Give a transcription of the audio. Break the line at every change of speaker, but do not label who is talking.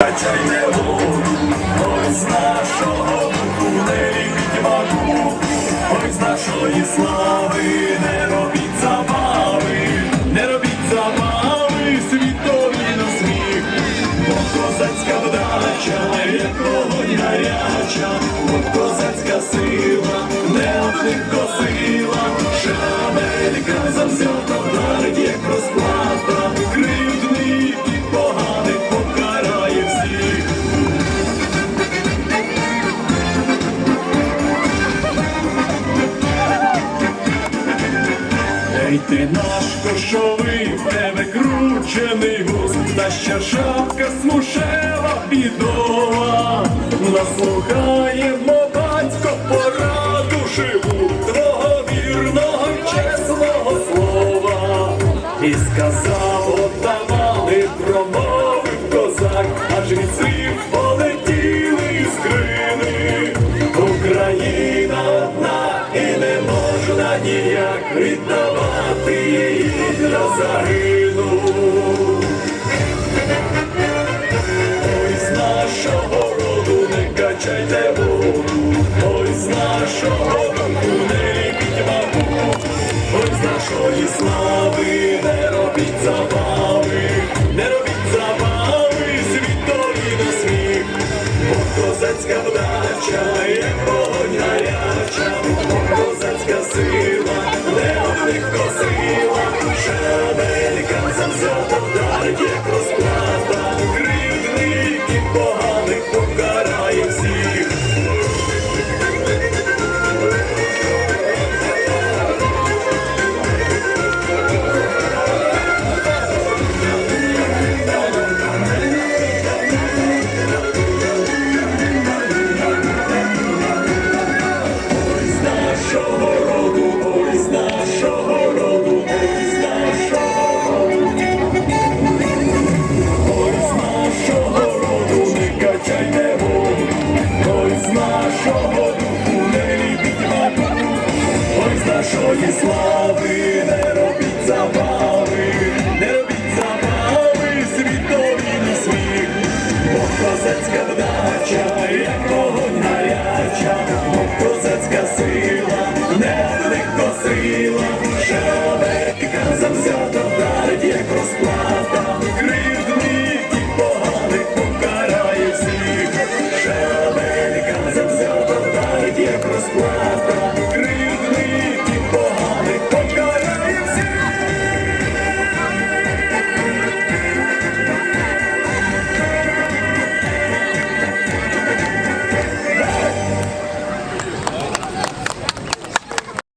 Качайте воду, ой з нашого духу, не ліпіть макуху, ой нашої слави, не робіть забави, не робіть забави, світові на сміх, бо козацька вдача, як вогонь гаряча, бо козацька сила, не одних сила, шабелька завзята Ей ти наш кошовий, в тебе кручений вуз, та ще шапка смушева бідова. Наслухаємо батько пораду живу, твого вірного чесного слова. І сказав отамани, промовив козак, аж від для загину. Ой, нашого роду не качайте воду, ой, нашого духу не ліпіть ой, з нашої слави не робіть забави, не робіть забави, світові на сміх, козацька вдача, як вогонь козацька сила, не одних косила, поганих Música